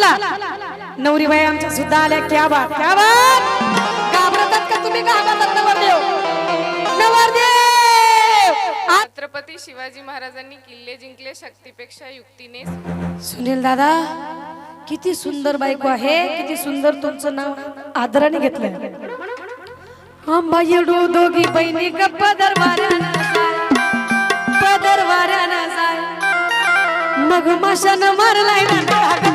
चला. नवरी बाई आमच्या सुद्धा आल्या. क्या बात क्या बात. घाबरतात का तुम्ही घाबरतात नवरदेव? नवरदेव! छत्रपती शिवाजी महाराजांनी किल्ले जिंकले शक्तीपेक्षा युक्तीने. सुनील दादा किती सुंदर बायको आहे. किती सुंदर तुमचं नाव आदराने घेतलं आंबा येडू दोघी बहिणी गप्प दरवाऱ्यानं जाय. पदर वाऱ्यानं जाय. मग माशानं मारलाय ना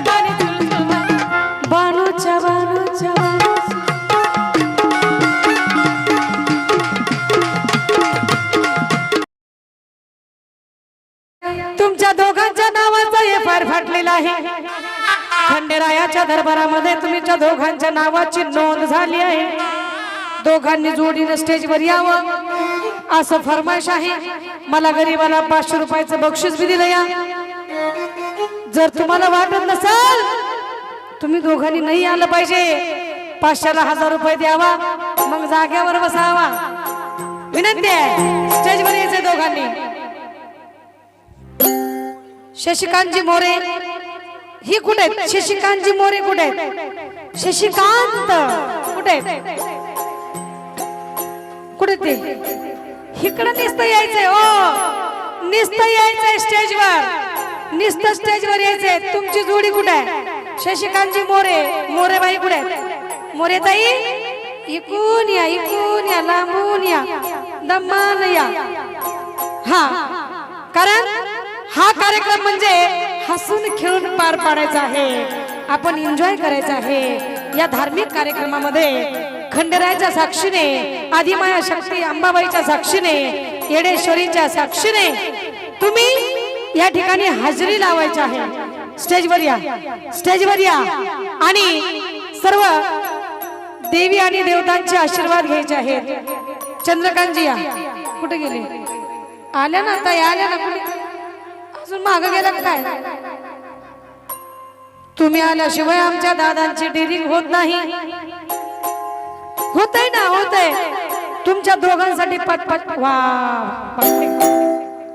खंडेरायाच्या दरबारामध्ये तुमच्या दोघांच्या नावाची नोंद झाली आहे. दोघांनी जोडीनं स्टेजवर यावं. असं फरमाईश आहे. मला गरीबाला पाचशे रुपयाचं बक्षीस बी दिलं या. जर तुम्हाला वाटत नसाल तुम्ही दोघांनी नाही आलं पाहिजे. पाचशेला हजार रुपये द्यावा. मग जाग्यावर बसावा. विनंती आहे. स्टेजवर यायचं दोघांनी. शशिकांतजी मोरे ही कुठे आहेत? शशिकांतजी मोरे कुठे आहेत? शशिकांत कुठे कुठे ते? इकडं निस्त यायचंय हो. ओ निस्त यायचंय स्टेजवर. निस्त स्टेजवर यायचंय. तुमची जोडी कुठे आहे? शशिकांतजी मोरे. मोरे बाई कुठे आहेत? मोरे ताई इकून या इकून या लांबून या दमान या. हा. कारण हा कार्यक्रम म्हणजे हसून खेळून पार पाडायचा आहे. आपण एन्जॉय करायचा आहे. या धार्मिक कार्यक्रमामध्ये खंडरायाच्या साक्षीने आदिमाया शक्ती अंबाबाईच्या साक्षीने येडेश्वरीच्या साक्षीने तुम्ही या ठिकाणी हजेरी लावायची आहे. स्टेजवर या. स्टेजवर या. आणि सर्व देवी आणि देवतांचे आशीर्वाद घ्यायचे आहेत. चंद्रकांतजी या. कुठे गेले? आल्या ना आता आल्या ना कुठे? अजून माग गेला काय? तुम्ही आल्याशिवाय आमच्या दादांची डिरिंग होत नाही. होतय ना होतय. तुमच्या दोघांसाठी पटपट वा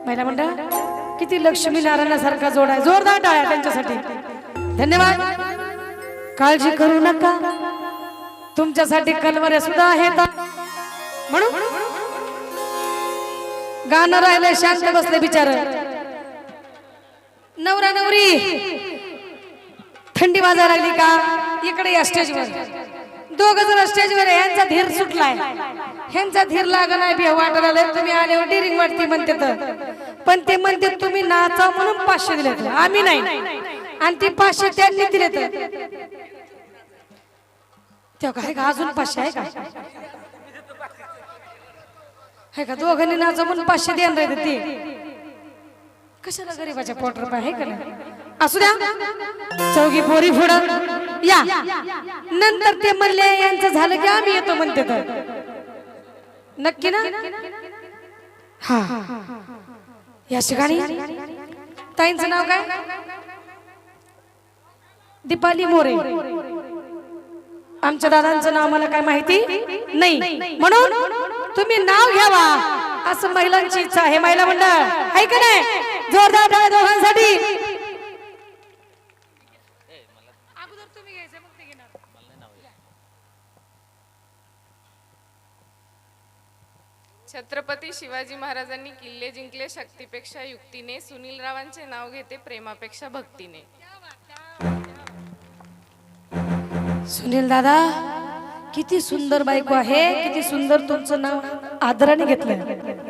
महिला मंडळ किती लक्ष्मी नारायणासारखा जोड आहे. जोरदार टाळ्या त्यांच्यासाठी. धन्यवाद. काळजी करू नका. तुमच्यासाठी कलवरे सुद्धा आहेत. म्हणून? गाणं राहिलंय शांत बसले बिचार. नवरा नवरी. थंडी वाजायला लागली का? इकडे या स्टेजवर दोघ जण स्टेजवर यांचा धीर सुटलाय. ह्यांचा धीर लाग नाही बी वाटायला आलं तुम्ही आल्यावर डिरिंग हो, वाटते म्हणते तर. पण ते म्हणते तुम्ही नाचा म्हणून पाचशे दिले आम्ही नाही. आणि ते पाचशे त्यांनी दिले तर. तेव्हा काय का अजून पाचशे आहे का? आहे का? दोघांनी नाचा म्हणून पाचशे द्यायला ते. कशाला गरीबाच्या पोटर आहे का नाही? असू द्या. चौघी पोरी फोडा या. नंतर ते म्हणले यांचं झालं की आम्ही येतो म्हणते तर. नक्की ना? हा. या ठिकाणी ताईंचं नाव काय? दीपाली मोरे. आमच्या दादांचं नाव मला काय माहिती नाही. म्हणून तुम्ही नाव घ्यावा. असं महिलांची इच्छा आहे महिला मंडळ. आहे का नाही? जोरदार टाळ्या दोघांसाठी. छत्रपती शिवाजी महाराजांनी किल्ले जिंकले शक्तीपेक्षा युक्तीने. सुनील रावांचे नाव घेते प्रेमापेक्षा भक्तीने. सुनील दादा किती सुंदर बायको आहे किती सुंदर तुमचं नाव आदराने घेतलं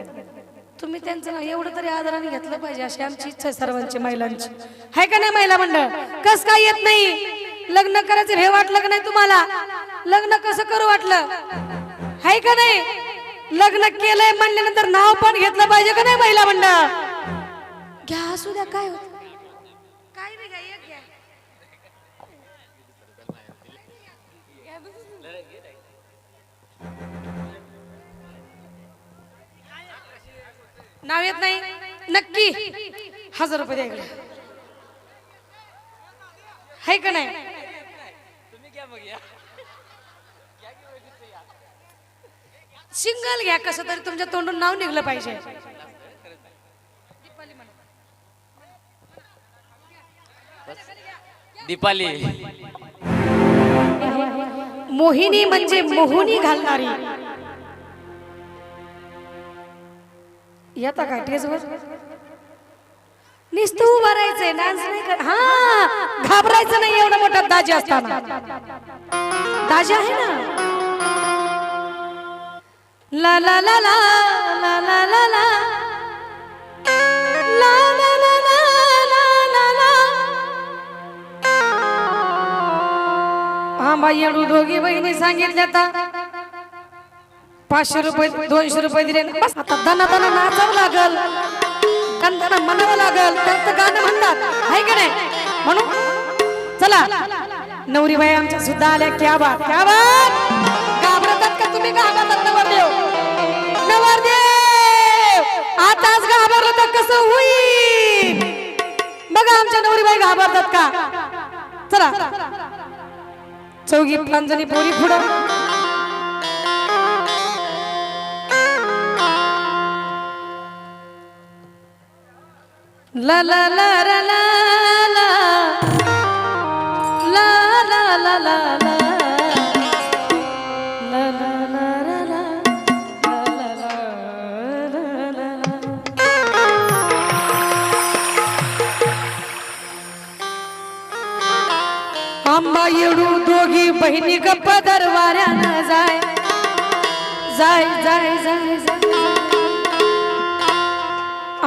तुम्ही त्यांचं एवढं तरी आदराने घेतलं पाहिजे अशी आमची इच्छा आहे सर्वांची महिलांची. आहे का नाही महिला मंडळ? कस काय येत नाही? लग्न करायचं हे वाटलं का नाही तुम्हाला? लग्न कसं करू वाटलं? आहे का नाही? लग्न केलंय म्हणल्यानंतर नाव पण घेतलं पाहिजे का नाही महिला मंडळ? घ्या असू द्या काय होत नाव येत नाही? नक्की? हजार रुपये द्यायला आहे का नाही? सिंगल घ्या कसं तरी तुमच्या तोंडून नाव निघलं पाहिजे. दीपाली. मोहिनी म्हणजे मोहुनी घालणारी. येता का टेजवर नुसतं उभं राहायचंय डान्स नाही कर हा घाबरायचं नाही एवढा मोठा दाजी असताना दाजी आहे ना ला ला ला ला ला ला ला ला ला ला ला ला ला ला ला हा बाई येडू दोघी बहिणी सांगितल्या आता पाचशे रुपये दोनशे रुपये दिले बस. आता दना दना नाचावं लागल. कंदना म्हणावं लागल. तर तर गाणं म्हणतात. आहे की नाही? म्हणून? चला. नवरी बाई आमच्या सुद्धा आल्या. क्या बात क्या बात. घाबरतात का तुम्ही? घाबरतात नवरदेव. नवरदेव! आताच घाबरलं तर कसं होईल? बघा आमच्या नवरी बाई घाबरतात का? चला. चौघी पांजणी पोरी पुढं. ला ला ला ला ला. ला ला ला ला ला. ला. आंबा येडू दोघी बहिणी गप्प दरवाऱ्यानं जाय. जाय जाय जाय जाय.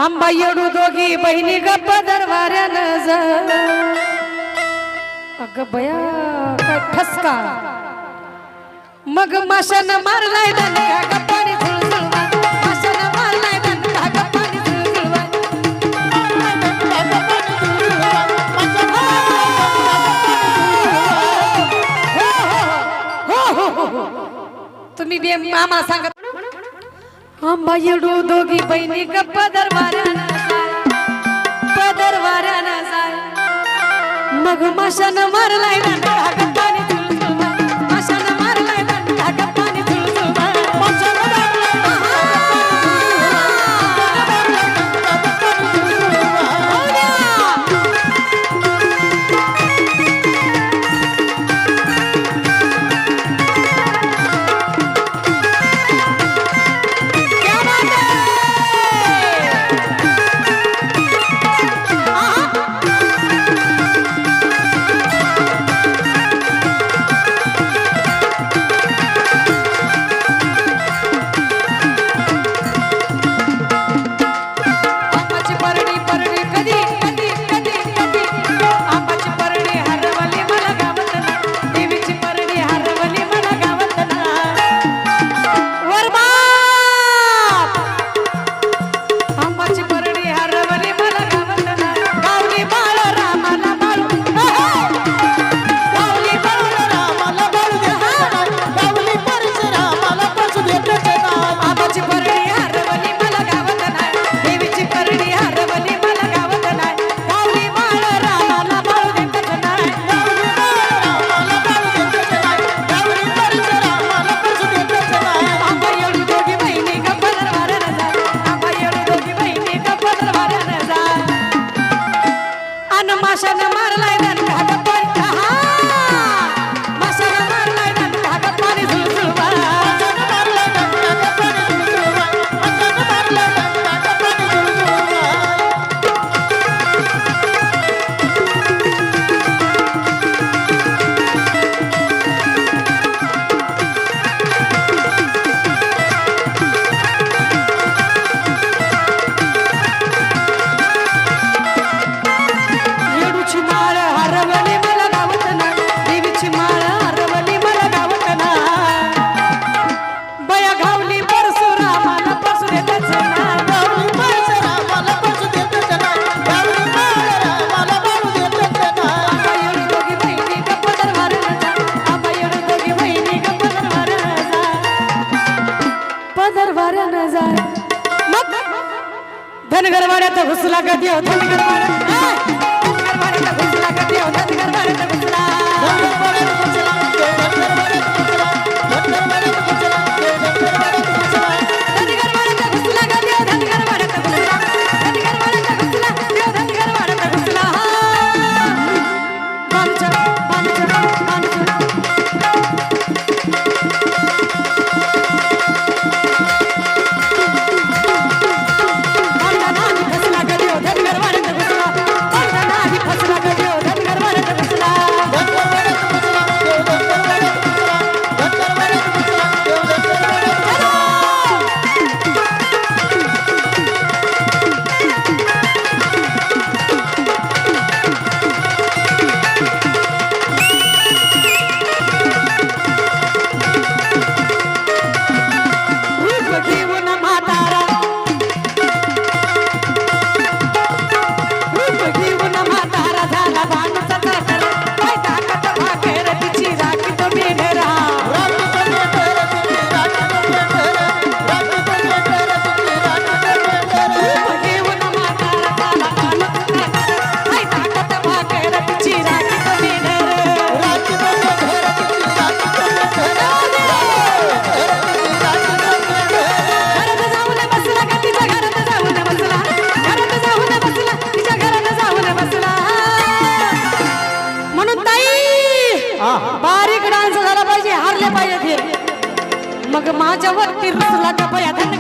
आंबा येडू दोघी बहिणी गप्प दरवाऱ्यानं जाय अग बया काय ठसका. मग माशान मारलाय दणका गप्पाने झुळझुळवा. मारलाय दणका गप्पाने झुळझुळवा. हो हो हो, हो हो हो हो. तुम्ही बी मामा सांगत आंबा येडू दोघी बहिणी गप्प दरबाऱ्यानं जाय. पदरवाऱ्यानं जाय. मग माशानं मारलाय ना Voy apóyate.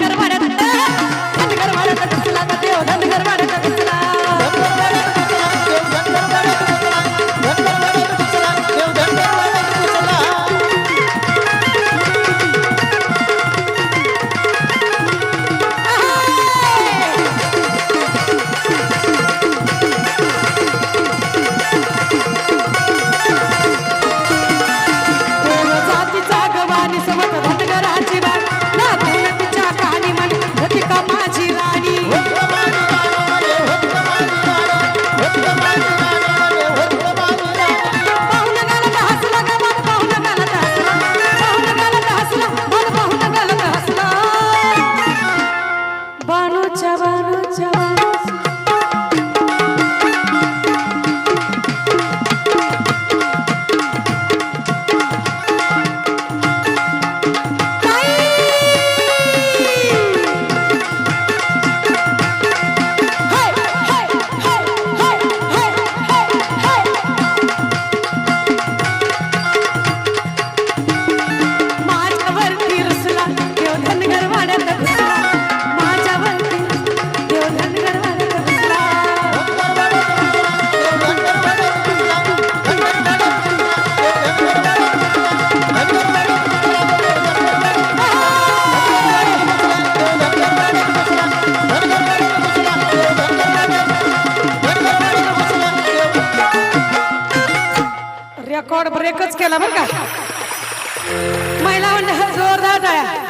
एकच केला बरं का? महिला म्हणजे जोरदार टाळ्या.